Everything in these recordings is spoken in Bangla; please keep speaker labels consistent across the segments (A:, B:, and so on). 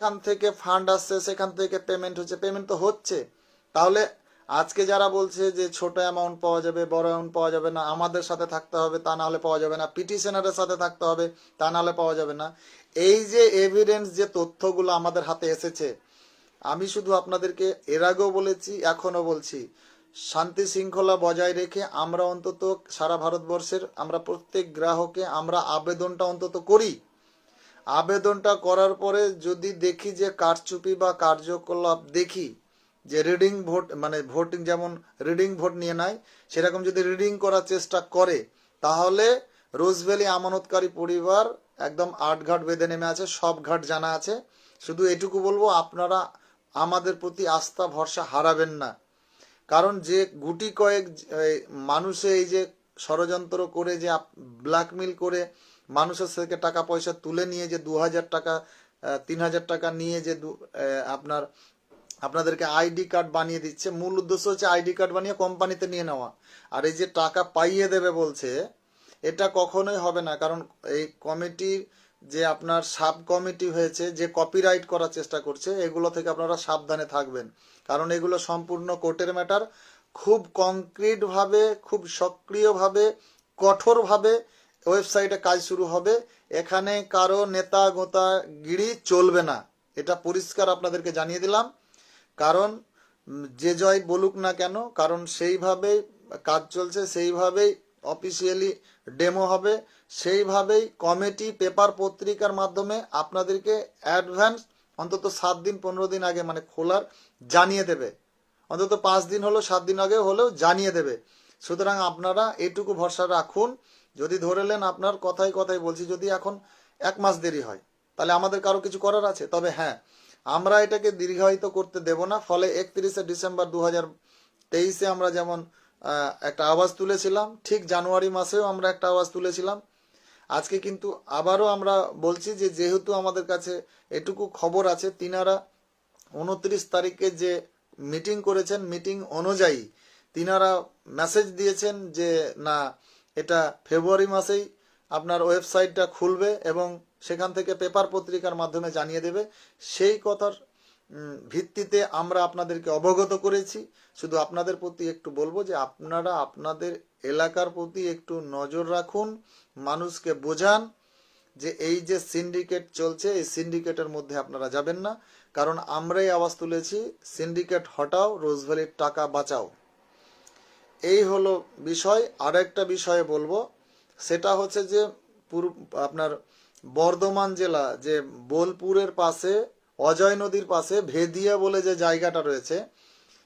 A: সেখান থেকে ফান্ড আসছে, সেখান থেকে পেমেন্ট হচ্ছে পেমেন্ট তো হচ্ছে। তাহলে আজকে যারা বলছে যে ছোট অ্যামাউন্ট পাওয়া যাবে, বড় অ্যামাউন্ট পাওয়া যাবে না, আমাদের সাথে থাকতে হবে, তা না হলে পাওয়া যাবে না। পিটিশনারের সাথে থাকতে হবে, তা নাহলে পাওয়া যাবে না। এই যে এভিডেন্স যে তথ্যগুলো আমাদের হাতে এসেছে, আমি শুধু আপনাদেরকে এর আগেও বলেছি এখনও বলছি, শান্তি শৃঙ্খলা বজায় রেখে আমরা অন্তত সারা ভারতবর্ষের, আমরা প্রত্যেক গ্রাহকে আমরা আবেদনটা অন্তত করি। আবেদনটা করার পরে যদি দেখি যে কারচুপি বা কার্যকলাপ দেখি যে রিডিং ভোট মানে ভোটিং যেমন রিডিং ভোট নিয়ে নেয়, সেরকম যদি রিডিং করার চেষ্টা করে, তাহলে রোজভ্যালি আমানতকারী পরিবার একদম আট ঘাট বেঁধে নেমে আছে, সব ঘাট জানা আছে। শুধু এটুকু বলব, আপনারা আমাদের প্রতি আস্থা, ভরসা হারাবেন না। কারণ যে গুটি কয়েক মানুষে এই যে ষড়যন্ত্র করে যে ব্ল্যাকমেল করে মানুষের থেকে টাকা পয়সা তুলে নিয়ে যে দু হাজার টাকা তিন হাজার টাকা নিয়ে যে আপনার, আপনাদেরকে আইডি কার্ড বানিয়ে দিচ্ছে। মূল উদ্দেশ্য হচ্ছে আইডি কার্ড বানিয়ে কোম্পানিতে নিয়ে নেওয়া। আর এই যে টাকা পাইয়ে দেবে বলছে, এটা কখনোই হবে না। কারণ এই কমিটির যে আপনার সাব কমিটি হয়েছে, যে কপিরাইট করার চেষ্টা করছে, এগুলো থেকে আপনারা সাবধানে থাকবেন। কারণ এগুলো সম্পূর্ণ কোর্টের ম্যাটার খুব কংক্রিট ভাবে, খুব সক্রিয়ভাবে, কঠোরভাবে ওয়েবসাইটে কাজ শুরু হবে। এখানে কারও নেতা গোতা গিরি চলবে না। এটা পরিষ্কার আপনাদেরকে জানিয়ে দিলাম। কারণ যে জয় বলুক না কেন, কারণ সেইভাবেই কাজ চলছে, সেইভাবেই অফিসিয়ালি ডেমো হবে, সেইভাবেই কমিটি পেপার পত্রিকার মাধ্যমে আপনাদেরকে অ্যাডভান্স অন্তত সাত দিন, পনেরো দিন আগে মানে খোলার জানিয়ে দেবে। অন্তত পাঁচ দিন হলো, সাত দিন আগে হলেও জানিয়ে দেবে। সুতরাং আপনারা এটুকু ভরসা রাখুন। যদি ধরেলেন আপনার কথাই কথাই বলছি, যদি এখন এক মাস দেরি হয়, তাহলে আমাদের কারও কিছু করার আছে? তবে হ্যাঁ আমরা এটাকে দীর্ঘায়িত করতে দেব না। ফলে একত্রিশে ডিসেম্বর দু হাজার তেইশে আমরা যেমন একটা আওয়াজ তুলেছিলাম, ঠিক জানুয়ারি মাসেও আমরা একটা আওয়াজ তুলেছিলাম। আজকে কিন্তু আবারও আমরা বলছি যে, যেহেতু আমাদের কাছে এটুকু খবর আছে, তিনারা উনত্রিশ তারিখে যে মিটিং করেছেন, মিটিং অনুযায়ী তিনারা মেসেজ দিয়েছেন যে, না এটা ফেব্রুয়ারি মাসেই আপনার ওয়েবসাইটটা খুলবে এবং সেখান থেকে পেপার পত্রিকার মাধ্যমে জানিয়ে দেবে। সেই কথার ভিত্তিতে আমরা আপনাদেরকে অবগত করেছি। শুধু আপনাদের প্রতি একটু বলব যে আপনারা আপনাদের এলাকার প্রতি একটু নজর রাখুন, মানুষকে বোঝান যে এই যে সিন্ডিকেট চলছে, এই সিন্ডিকেটের মধ্যে আপনারা যাবেন না। কারণ আমরাই আওয়াজ তুলেছি, সিন্ডিকেট হটাও, রোজভ্যালির টাকা বাঁচাও। এই হলো বিষয়। আর একটা বিষয়ে বলব, সেটা হচ্ছে যে পূর্ব আপনার বর্ধমান জেলা যে বোলপুরের পাশে, অজয় নদীর পাশে ভেদিয়া বলে যে জায়গাটা রয়েছে,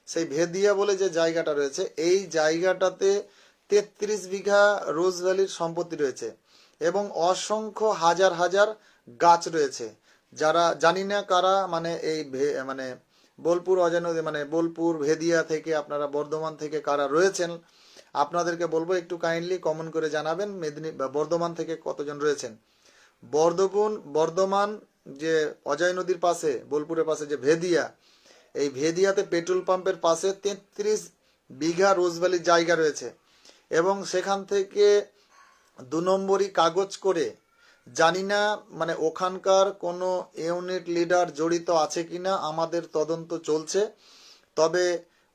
A: সেই ভেদিয়া বলে যে জায়গাটা রয়েছে, এই জায়গাটাতে তেত্রিশ বিঘা রোজ ভ্যালির সম্পত্তি রয়েছে এবং অসংখ্য হাজার হাজার গাছ রয়েছে। যারা জানি না কারা মানে এই মানে বোলপুর অজয় নদী মানে বোলপুর, ভেদিয়া থেকে আপনারা বর্ধমান থেকে কারা রয়েছেন, আপনাদেরকে বলব একটু কাইন্ডলি কমন করে জানাবেন মেদিনী বর্ধমান থেকে কতজন রয়েছেন। বর্ধমান বর্ধমান যে অজয় নদীর পাশে, বোলপুরের পাশে যে ভেদিয়া, এই ভেদিয়াতে পেট্রোল পাম্পের পাশে তেত্রিশ বিঘা রোজভ্যালির জায়গা রয়েছে এবং সেখান থেকে দু নম্বরই কাগজ করে জানি না মানে ওখানকার কোনো ইউনিট লিডার জড়িত আছে কিনা, আমাদের তদন্ত চলছে। তবে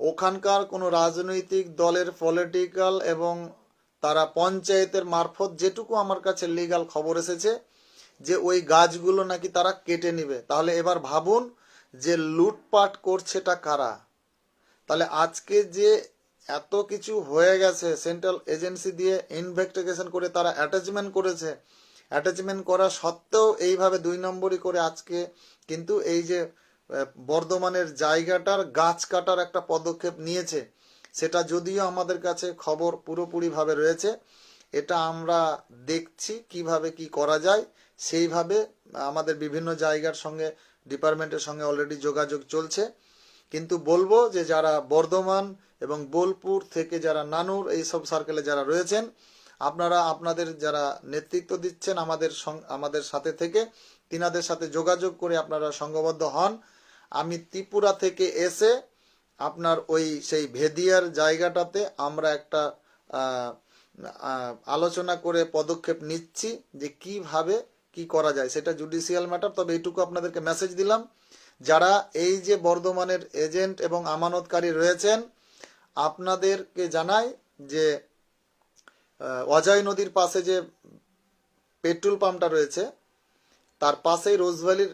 A: ওখানকার কোনো রাজনৈতিক দলের পলিটিক্যাল এবং তারা পঞ্চায়েতের মারফত যেটুকু আমার কাছে লিগাল খবর এসেছে, যে ওই গাছগুলো নাকি তারা কেটে নেবে। তাহলে এবার ভাবুন যে লুটপাট করছেটা কারা? তাহলে আজকে যে এত কিছু হয়ে গেছে সেন্ট্রাল এজেন্সি দিয়ে ইনভেস্টিগেশন করে তারা অ্যাটাচমেন্ট করেছে অ্যাটাচমেন্ট করা সত্ত্বেও এইভাবে দুই নম্বরই করে আজকে কিন্তু এই যে বর্ধমানের জায়গাটার গাছ কাটার একটা পদক্ষেপ নিয়েছে, সেটা যদিও আমাদের কাছে খবর পুরোপুরিভাবে রয়েছে, এটা আমরা দেখছি কীভাবে কি করা যায়, সেইভাবে আমাদের বিভিন্ন জায়গার সঙ্গে, ডিপার্টমেন্টের সঙ্গে অলরেডি যোগাযোগ চলছে। কিন্তু বলব যে যারা বর্ধমান এবং বোলপুর থেকে যারা নানুর এই সব সার্কেলে যারা রয়েছেন আপনারা আপনাদের যারা নেতৃত্ব দিচ্ছেন আমাদের আমাদের সাথে থেকে, তিনাদের সাথে যোগাযোগ করে আপনারা সংঘবদ্ধ হন। আমি ত্রিপুরা থেকে এসে আপনার ওই সেই ভেদিয়ার জায়গাটাতে আমরা একটা আলোচনা করে পদক্ষেপ নিচ্ছি যে কীভাবে কি করা যায়। সেটা জুডিশিয়াল ম্যাটার, তবে এইটুকু আপনাদেরকে মেসেজ দিলাম। যারা এই যে বর্ধমানের এজেন্ট এবং আমানতকারী রয়েছেন, আপনাদেরকে জানাই যে অজয় নদীর পাশে যে পেট্রোল পাম্পটা রয়েছে, তার পাশেই রোজভ্যালির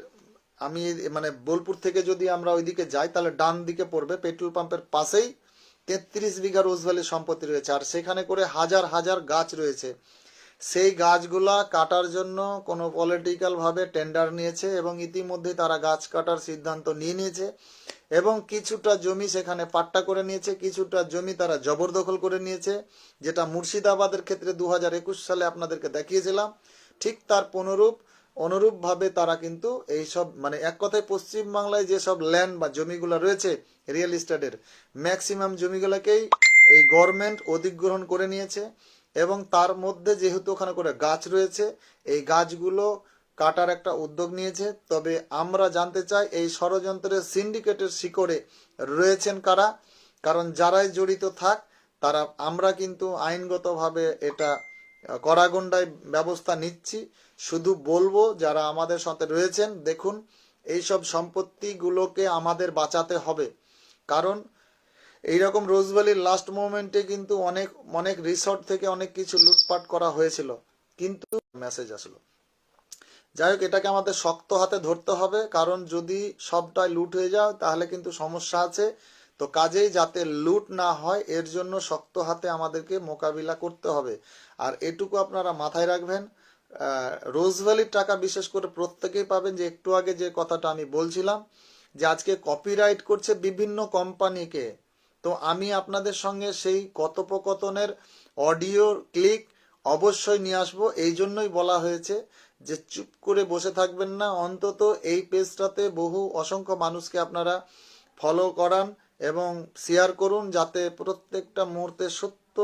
A: আমি মানে বোলপুর থেকে যদি আমরা ওইদিকে যাই, তাহলে ডান দিকে পড়বে পেট্রোল পাম্পের পাশেই তেত্রিশ বিঘা রোজভ্যালির সম্পত্তি রয়েছে। আর সেখানে করে হাজার হাজার গাছ রয়েছে। সেই গাছগুলা কাটার জন্য কোনো পলিটিক্যাল ভাবে টেন্ডার নিয়েছে এবং ইতিমধ্যে তারা গাছ কাটার সিদ্ধান্ত নিয়ে নিয়েছে এবং কিছুটা জমি সেখানে পাট্টা করে নিয়েছে, কিছুটা জমি তারা জবরদখল করে নিয়েছে, যেটা মুর্শিদাবাদের ক্ষেত্রে দু হাজার একুশ সালে আপনাদেরকে দেখিয়েছিলাম। ঠিক তার পুনরূপ, অনুরূপভাবে তারা কিন্তু এই সব মানে এক কথায় পশ্চিম বাংলায় যেসব ল্যান্ড বা জমিগুলো রয়েছে রিয়েল এস্টেটের ম্যাক্সিমাম জমিগুলোকেই এই গভর্নমেন্ট অধিগ্রহণ করে নিয়েছে। এবং তার মধ্যে যেহেতু ওখানে করে গাছ রয়েছে, এই গাছগুলো কাটার একটা উদ্যোগ নিয়েছে। তবে আমরা জানতে চাই, এই ষড়যন্ত্রের সিন্ডিকেটের শিকড়ে রয়েছেন কারা? কারণ যারাই জড়িত থাক, তারা, আমরা কিন্তু আইনগতভাবে এটা কড়াগন্ডায় ব্যবস্থা নিচ্ছি। শুধু বলব, যারা আমাদের সাথে রয়েছেন, দেখুন, এইসব সম্পত্তিগুলোকে আমাদের বাঁচাতে হবে। কারণ এইরকম রোজভ্যালির লাস্ট মোমেন্টে কিন্তু অনেক অনেক রিসর্ট থেকে অনেক কিছু লুটপাট করা হয়েছিল। কিন্তু মেসেজ আসলো। যাই হোক, এটাকে আমাদের শক্ত হাতে ধরতে হবে, কারণ যদি সবটাই লুট হয়ে যায় তাহলে কিন্তু সমস্যা আছে। তো কাজেই যাতে লুট না হয়, এর জন্য শক্ত হাতে আমাদেরকে মোকাবিলা করতে হবে। আর এটুকু আপনারা মাথায় রাখবেন রোজভ্যালির টাকা বিশেষ করে প্রত্যেকেই পাবেন যে একটু আগে যে কথাটা আমি বলছিলাম, যে আজকে কপিরাইট করছে বিভিন্ন কোম্পানিকে তো আমি আপনাদের সঙ্গে সেই কথোপকথনের অডিও ক্লিক অবশ্যই নিয়ে আসব। এই জন্যই বলা হয়েছে যে চুপ করে বসে থাকবেন না। অন্তত এই পেজটাতে বহু অসংখ্য মানুষকে আপনারা ফলো করান এবং শেয়ার করুন যাতে প্রত্যেকটা মুহূর্তে সত্য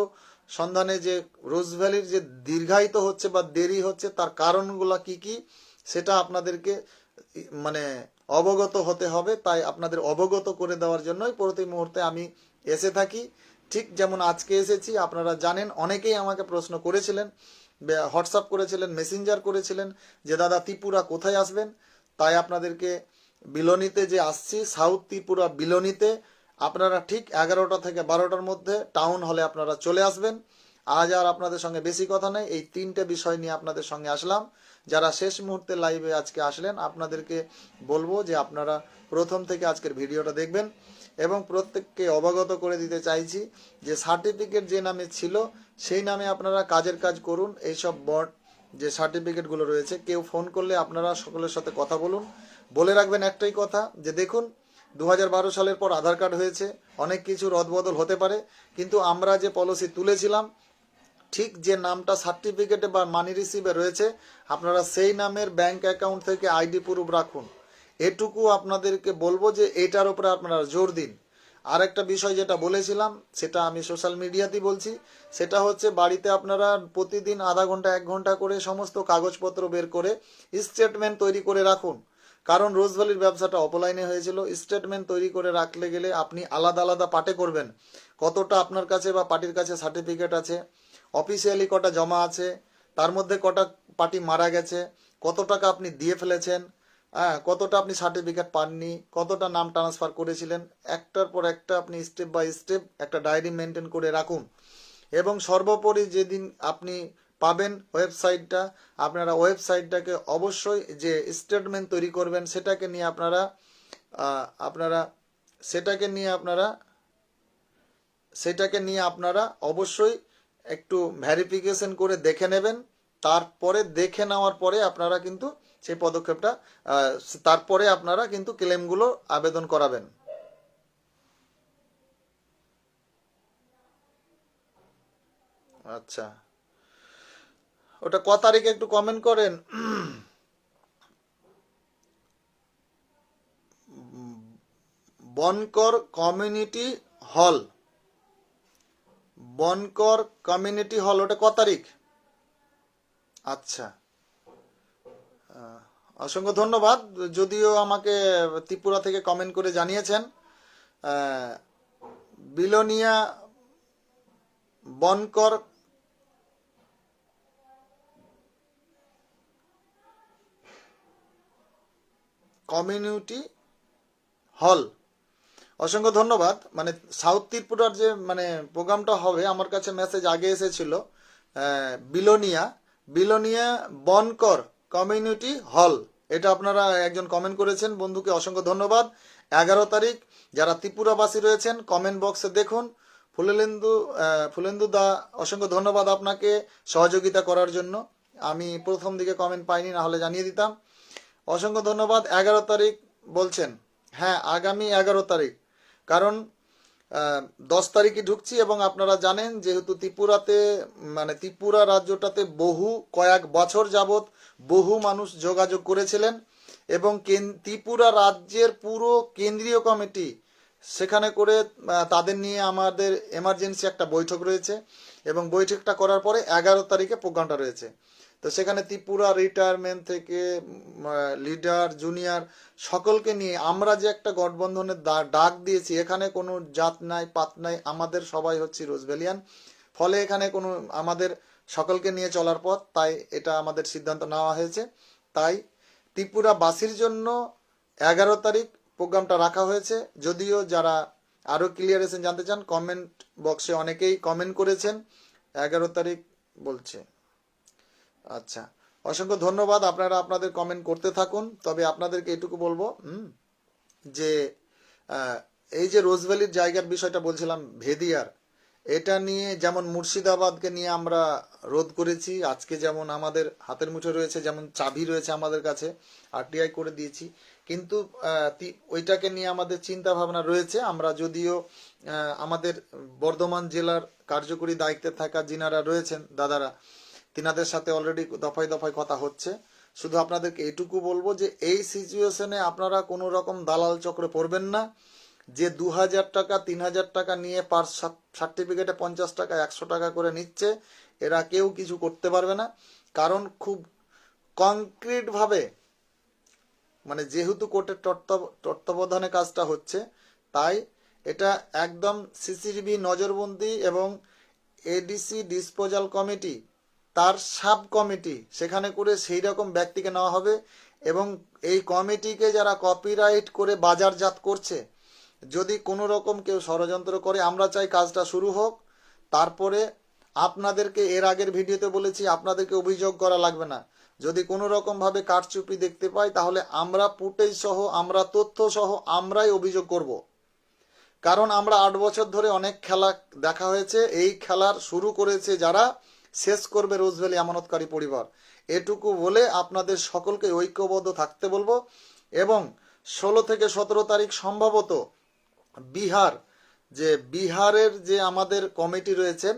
A: সন্ধানে যে রোজভ্যালির যে দীর্ঘায়িত হচ্ছে বা দেরি হচ্ছে, তার কারণগুলো কি কি, সেটা আপনাদেরকে মানে অবগত হতে হবে। তাই আপনাদের অবগত করে দেওয়ার জন্যই প্রতি মুহূর্তে আমি এসে থাকি। ঠিক যেমন আজকে এসেছি, আপনারা জানেন, অনেকেই আমাকে প্রশ্ন করেছিলেন হোয়াটসঅ্যাপ করেছিলেন, মেসেঞ্জার করেছিলেন যে, দাদা, ত্রিপুরা কোথায় আসবেন? তাই আপনাদেরকে বিলনিতে যে আসছি, সাউথ ত্রিপুরা বিলনিতে, আপনারা ঠিক এগারোটা থেকে বারোটার মধ্যে টাউন হলে আপনারা চলে আসবেন। আজ আর আপনাদের সঙ্গে বেশি কথা নেই, এই তিনটে বিষয় নিয়ে আপনাদের সঙ্গে আসলাম। যারা শেষ মুহূর্তে লাইভে আজকে আসলেন, আপনাদেরকে বলব যে, আপনারা প্রথম থেকে আজকের ভিডিওটা দেখবেন। এবং প্রত্যেককে অবগত করে দিতে চাইছি যে সার্টিফিকেট যে নামে ছিল, সেই নামে আপনারা কাজের কাজ করুন। এইসব বট, যে সার্টিফিকেটগুলো রয়েছে, কেউ ফোন করলে আপনারা সকলের সাথে কথা বলুন। বলে রাখবেন একটাই কথা, যে দেখুন দু হাজার বারো সালের পর আধার কার্ড হয়েছে, অনেক কিছু রদবদল হতে পারে, কিন্তু আমরা যে পলিসি তুলেছিলাম, ঠিক যে নামটা সার্টিফিকেটে বা মানি রিসিভে রয়েছে, আপনারা সেই নামের ব্যাংক অ্যাকাউন্ট থেকে আইডি প্রুফ রাখুন। এটুকু আপনাদেরকে বলব যে এটার উপরে আপনারা জোর দিন। আর একটা বিষয় যেটা বলেছিলাম, সেটা আমি সোশ্যাল মিডিয়াতেই বলছি, সেটা হচ্ছে বাড়িতে আপনারা প্রতিদিন আধা ঘণ্টা, এক ঘণ্টা করে সমস্ত কাগজপত্র বের করে স্টেটমেন্ট তৈরি করে রাখুন। কারণ রোজভ্যালির ব্যবসাটা অফলাইনে হয়েছিল স্টেটমেন্ট তৈরি করে রাখলে গেলে আপনি আলাদা আলাদা পাটে করবেন। কতটা আপনার কাছে বা পার্টির কাছে সার্টিফিকেট আছে অফিসিয়ালি কটা জমা আছে, তার মধ্যে কটা পার্টি মারা গেছে, কত টাকা আপনি দিয়ে ফেলেছেন হ্যাঁ কতটা আপনি সার্টিফিকেট পাননি, কতটা নাম ট্রান্সফার করেছিলেন, একটার পর একটা আপনি স্টেপ বাই স্টেপ একটা ডায়েরি মেনটেন করে রাখুন। এবং সর্বোপরি যেদিন আপনি পাবেন ওয়েবসাইটটা আপনারা ওয়েবসাইটটাকে অবশ্যই যে স্টেটমেন্ট তৈরি করবেন সেটাকে নিয়ে আপনারা আপনারা, সেটাকে নিয়ে আপনারা, সেটাকে নিয়ে আপনারা অবশ্যই একটু ভ্যারিফিকেশন করে দেখে নেবেন। তারপরে দেখে নেওয়ার পরে আপনারা কিন্তু সেই পদক্ষেপটা তারপরে আপনারা কিন্তু ক্লেমগুলো আবেদন করাবেন। আচ্ছা। ওটা ক তারিখে একটু কমেন্ট করেন। বনকর কমিউনিটি হল। বনকর কমিউনিটি হল, ওটা ক তারিখ? আচ্ছা। অসংখ্য ধন্যবাদ। যদিও আমাকে ত্রিপুরা থেকে কমেন্ট করে জানিয়েছেন বিলোনিয়া বনকর কমিউনিটি হল অসংখ্য ধন্যবাদ। মানে সাউথ ত্রিপুরার যে মানে প্রোগ্রামটা হবে, আমার কাছে মেসেজ আগে এসেছিল বিলোনিয়া। Belonia বনকর community hall. এটা আপনারা একজন কমেন্ট করেছেন। বন্ধুকে অসংখ্য ধন্যবাদ। এগারো তারিখ যারা ত্রিপুরাবাসী রয়েছেন কমেন্ট বক্সে দেখুন। ফুলেন্দু ফুলেন্দু দা, অসংখ্য ধন্যবাদ আপনাকে সহযোগিতা করার জন্য। আমি প্রথম দিকে কমেন্ট পাইনি, না হলে জানিয়ে দিতাম। অসংখ্য ধন্যবাদ। এগারো তারিখ বলছেন। হ্যাঁ আগামী এগারো তারিখ। কারণ দশ তারিখে ঢুকছি এবং আপনারা জানেন, যেহেতু ত্রিপুরাতে মানে ত্রিপুরা রাজ্যটাতে বহু কয়েক বছর যাবত বহু মানুষ যোগাযোগ করেছিলেন এবং ত্রিপুরা রাজ্যের পুরো কেন্দ্রীয় কমিটি সেখানে করে তাদের নিয়ে আমাদের এমার্জেন্সি একটা বৈঠক রয়েছে এবং বৈঠকটা করার পরে এগারো তারিখে প্রোগ্রামটা রয়েছে। তো সেখানে ত্রিপুরা রিটায়ারমেন্ট থেকে লিডার জুনিয়র সকলকে নিয়ে আমরা যে একটা গঠবন্ধনের ডাক দিয়েছি, এখানে কোনো জাত নাই, পাত নাই, আমাদের সবাই হচ্ছে রোজবেলিয়ান ফলে এখানে কোনো আমাদের সকলকে নিয়ে চলার পথ, তাই এটা আমাদের সিদ্ধান্ত নেওয়া হয়েছে। তাই ত্রিপুরা বাসির জন্য এগারো তারিখ প্রোগ্রামটা রাখা হয়েছে। যদিও যারা আরও ক্লিয়ারেশন জানতে চান কমেন্ট বক্সে অনেকেই কমেন্ট করেছেন। এগারো তারিখ বলছে। আচ্ছা অসংখ্য ধন্যবাদ। আপনারা আপনাদের কমেন্ট করতে থাকুন। তবে আপনাদেরকে এটুকু বলব যে এই যে রোজভ্যালির জায়গার বিষয়টা বলছিলাম, ভেদিয়ার। এটা নিয়ে যেমন মুর্শিদাবাদকে নিয়ে আমরা রোধ করেছি, আজকে যেমন আমাদের হাতের মুঠো রয়েছে, যেমন চাবি রয়েছে আমাদের কাছে আরটিআই করে দিয়েছি। কিন্তু ওইটাকে নিয়ে আমাদের চিন্তা ভাবনা রয়েছে। আমরা যদিও আমাদের বর্ধমান জেলার কার্যকরী দায়িত্বে থাকা যিনারা রয়েছেন, দাদারা, তিনাদের সাথে অলরেডি দফায় দফায় কথা হচ্ছে। শুধু আপনাদেরকে এটুকু বলব যে, এই সিচুয়েশনে আপনারা কোনো রকম দালাল চক্রে পড়বেন না। যে দু হাজার টাকা তিন হাজার টাকা নিয়ে পার সার্টিফিকেটে পঞ্চাশ টাকা, একশো টাকা করে নিচ্ছে, এরা কেউ কিছু করতে পারবে না। কারণ খুব কংক্রিট ভাবে মানে যেহেতু কোর্টের তত্ত্ব- তত্ত্বাবধানে কাজটা হচ্ছে, তাই এটা একদম সিসিটিভি, নজরবন্দি এবং এডিসি ডিসপোজাল কমিটি তার সাব কমিটি সেখানে করে সেই রকম ব্যক্তিকে নেওয়া হবে এবং এই কমিটিকে যারা কপিরাইট করে বাজারজাত করছে যদি কোনো রকম কেউ ষড়যন্ত্র করে, আমরা চাই কাজটা শুরু হোক। তারপরে আপনাদেরকে এর আগের ভিডিওতে বলেছি, আপনাদেরকে অভিযোগ করা লাগবে না। যদি কোনো রকম ভাবে কারচুপি দেখতে পাই, তাহলে আমরা ফুটেজ সহ, আমরা তথ্য সহ, আমরাই অভিযোগ করব। কারণ আমরা আট বছর ধরে অনেক খেলা দেখা হয়েছে। এই খেলার শুরু করেছে যারা, শেষ করবে রোজভ্যালি আমানতকারী পরিবার। এটুকু বলে আপনাদের সকলকে ঐক্যবদ্ধ থাকতে বলব। এবং ষোলো থেকে সতেরো তারিখ সম্ভবত বিহার, যে বিহারের যে আমাদের কমিটি রয়েছেন,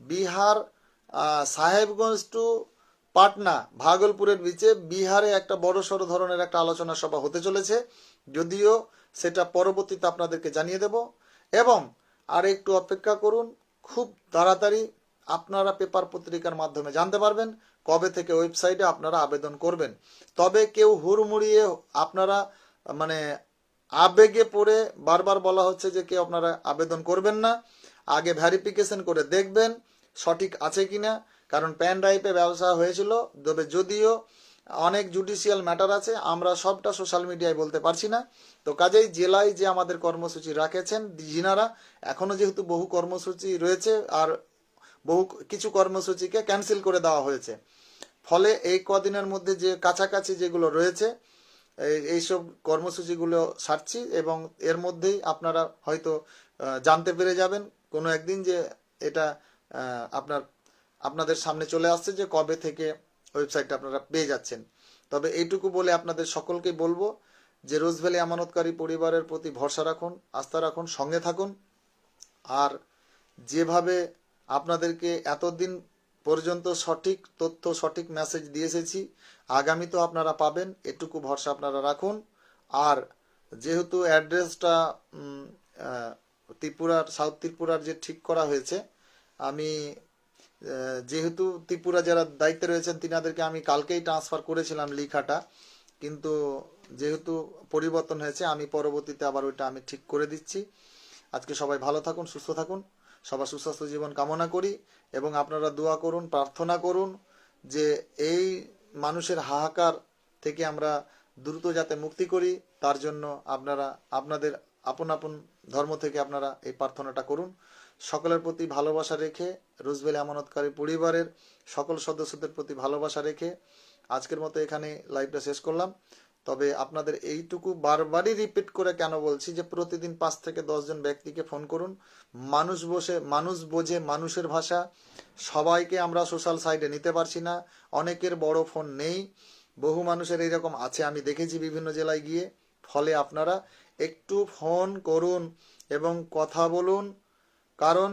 A: বিহার সাহেবগঞ্জ টু পাটনা, ভাগলপুরের বিচে বিহারে একটা বড় সড়ো ধরনের একটা আলোচনা সভা হতে চলেছে। যদিও সেটা পরবর্তীতে আপনাদেরকে জানিয়ে দেব। এবং আর একটু অপেক্ষা করুন, খুব তাড়াতাড়ি আপনারা পেপার পত্রিকার মাধ্যমে জানতে পারবেন কবে থেকে ওয়েবসাইটে আপনারা আবেদন করবেন। তবে কেউ হুড়মুড়িয়ে আপনারা মানে আবেগে পড়ে বারবার বলা হচ্ছে যে কেউ আপনারা আবেদন করবেন না। আগে ভ্যারিফিকেশন করে দেখবেন সঠিক আছে কিনা। কারণ প্যান ড্রাইভে ব্যবসা হয়েছিল, তবে যদিও অনেক জুডিশিয়াল ম্যাটার আছে, আমরা সবটা সোশ্যাল মিডিয়ায় বলতে পারছি না। তো কাজেই জেলায় যে আমাদের কর্মসূচি রাখেছেন যিনারা, এখনও যেহেতু বহু কর্মসূচি রয়েছে আর বহু কিছু কর্মসূচিকে ক্যান্সেল করে দেওয়া হয়েছে। ফলে এই কদিনের মধ্যে যে কাছাকাছি যেগুলো রয়েছে এইসব কর্মসূচিগুলো সারছি এবং এর মধ্যেই আপনারা হয়তো জানতে পেরে যাবেন কোনো একদিন যে এটা আপনার, আপনাদের সামনে চলে আসছে যে কবে থেকে ওয়েবসাইটটা আপনারা পেয়ে যাচ্ছেন। তবে এইটুকু বলে আপনাদের সকলকে বলব যে রোজভ্যালি আমানতকারী পরিবারের প্রতি ভরসা রাখুন, আস্থা রাখুন, সঙ্গে থাকুন। আর যেভাবে আপনাদেরকে এতদিন পর্যন্ত সঠিক তথ্য, সঠিক মেসেজ দিয়ে এসেছি আগামী তো আপনারা পাবেন, এটুকু ভরসা আপনারা রাখুন। আর যেহেতু অ্যাড্রেসটা ত্রিপুরার, সাউথ ত্রিপুরার যে ঠিক করা হয়েছে, আমি যেহেতু ত্রিপুরা যারা দায়িত্বে রয়েছেন, তিনাদেরকে আমি কালকেই ট্রান্সফার করেছিলাম লিখাটা। কিন্তু যেহেতু পরিবর্তন হয়েছে, আমি পরবর্তীতে আবার ওইটা আমি ঠিক করে দিচ্ছি। আজকে সবাই ভালো থাকুন, সুস্থ থাকুন। সবার সুস্বাস্থ্য জীবন কামনা করি এবং আপনারা দোয়া করুন, প্রার্থনা করুন যে এই মানুষের হাহাকার থেকে আমরা দ্রুত যাতে মুক্তি করি, তার জন্য আপনারা, আপনাদের আপন আপন ধর্ম থেকে আপনারা এই প্রার্থনাটা করুন। সকলের প্রতি ভালোবাসা রেখে রুজবেলি আমানতকারী পরিবারের সকল সদস্যদের প্রতি ভালোবাসা রেখে আজকের মতো এখানে লাইভটা শেষ করলাম। তবে আপনাদের এইটুকু বারবারই রিপিট করে কেন বলছি যে প্রতিদিন পাঁচ থেকে দশজন ব্যক্তিকে ফোন করুন। মানুষ বসে, মানুষ বোঝে মানুষের ভাষা। সবাইকে আমরা সোশ্যাল সাইডে নিতে পারছি না। অনেকের বড় ফোন নেই। বহু মানুষের এইরকম আছে। আমি দেখেছি বিভিন্ন জেলায় গিয়ে। ফলে আপনারা একটু ফোন করুন এবং কথা বলুন। কারণ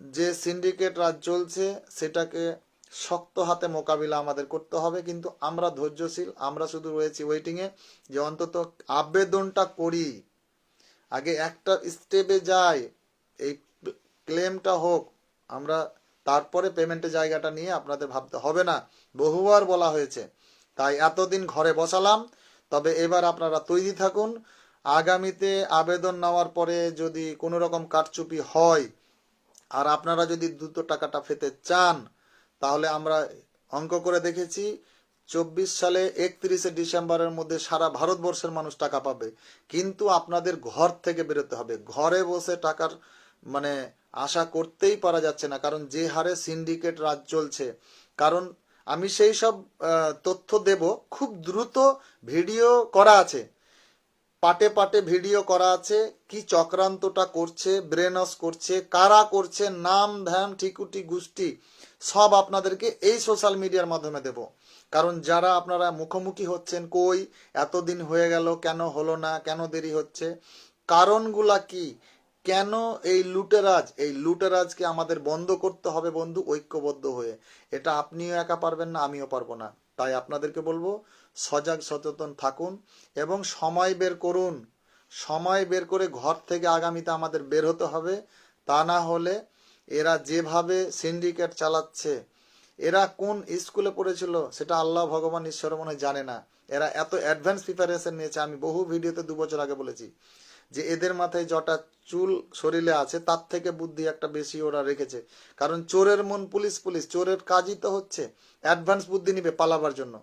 A: যে সিন্ডিকেট রাজ চলছে, সেটাকে শক্ত হাতে মোকাবিলা আমাদের করতে হবে, কিন্তু আমরা ধৈর্যশীল, আমরা শুধু রয়েছি ওয়েটিংয়ে যে অন্তত আবেদনটা করি। আগে একটা স্টেপে যাই, এই ক্লেমটা হোক, আমরা তারপরে পেমেন্টের জায়গাটা নিয়ে আপনাদের ভাবতে হবে না। বহুবার বলা হয়েছে, তাই এতদিন ঘরে বসালাম, তবে এবার আপনারা তৈরি থাকুন। আগামীতে আবেদন নেওয়ার পরে যদি কোনো রকম কারচুপি হয়, আর আপনারা যদি দ্রুত টাকাটা পেতে চান তাহলে আমরা অঙ্ক করে দেখেছি, চব্বিশ সালে একত্রিশে ডিসেম্বরের মধ্যে সারা ভারতবর্ষের মানুষ টাকা পাবে। কিন্তু আপনাদের ঘর থেকে বেরোতে হবে। ঘরে বসে টাকার মানে আশা করতেই পারা যাচ্ছে না, কারণ যে হারে সিন্ডিকেট রাজ চলছে। কারণ আমি সেই সব তথ্য দেব, খুব দ্রুত ভিডিও করা আছে। পাটে পাটে ভিডিও করা আছে, কি চক্রান্তটা করছে, ব্রেনস করছে, কারা করছে, নাম ধ্যান ঠিকুটি গোষ্ঠী সব আপনাদেরকে এই সোশ্যাল মিডিয়ার মাধ্যমে দেব। কারণ যারা আপনারা মুখোমুখি হচ্ছেন, কই এতদিন হয়ে গেল, কেন হলো না, কেন দেরি হচ্ছে, কারণগুলা কি, কেন এই লুটেরাজ, এই লুটেরাজকে আমাদের বন্ধ করতে হবে বন্ধু, ঐক্যবদ্ধ হয়ে। এটা আপনিও একা পারবেন না, আমিও পারব না। তাই আপনাদেরকে বলব, সজাগ, সচেতন থাকুন এবং সময় বের করুন। সময় বের করে ঘর থেকে আগামীতে আমাদের বের হতে হবে। তা না হলে এরা যেভাবে সিন্ডিকেট চালাচ্ছে, এরা কোন স্কুলে পড়েছিল সেটা আল্লাহ ভগবান ঈশ্বর মনে জানে না। এরা এত অ্যাডভান্স প্রিপারেশন নিয়েছে, আমি বহু ভিডিওতে দু বছর আগে বলেছি, যে এদের মাথায় যটা চুল শরীরে আছে, তার থেকে বুদ্ধি একটা বেশি ওরা রেখেছে। কারণ চোরের মন পুলিশ পুলিশ, চোরের কাজই তো হচ্ছে অ্যাডভান্স বুদ্ধি নিবে পালাবার জন্য।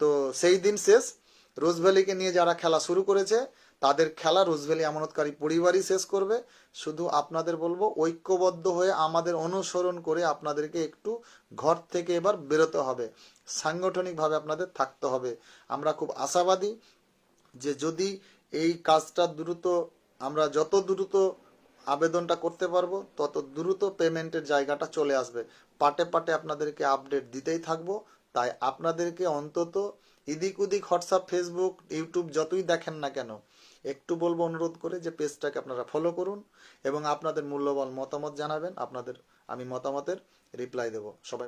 A: তো সেই দিন শেষ রোজভ্যালিকে নিয়ে যারা খেলা শুরু করেছে তাদের খেলা রোজভ্যালি আমানতকারী পরিবারই শেষ করবে। শুধু আপনাদের বলব, ঐক্যবদ্ধ হয়ে আমাদের অনুসরণ করে আপনাদেরকে একটু ঘর থেকে এবার বেরোতে হবে। সাংগঠনিকভাবে আপনাদের থাকতে হবে। আমরা খুব আশাবাদী যে যদি এই কাজটা দ্রুত, আমরা যত দ্রুত আবেদনটা করতে পারব, তত দ্রুত পেমেন্টের জায়গাটা চলে আসবে। পাটে পাটে আপনাদেরকে আপডেট দিতেই থাকব। তাই আপনাদেরকে অন্তত ইদিক উদিক হোয়াটসঅ্যাপ, ফেসবুক, ইউটিউব যতই দেখেন না কেন একটু বলব অনুরোধ করে যে পেজটাকে আপনারা ফলো করুন এবং আপনাদের মূল্যবান মতামত জানাবেন। আপনাদের, আমি মতামতের রিপ্লাই দেব। সবাই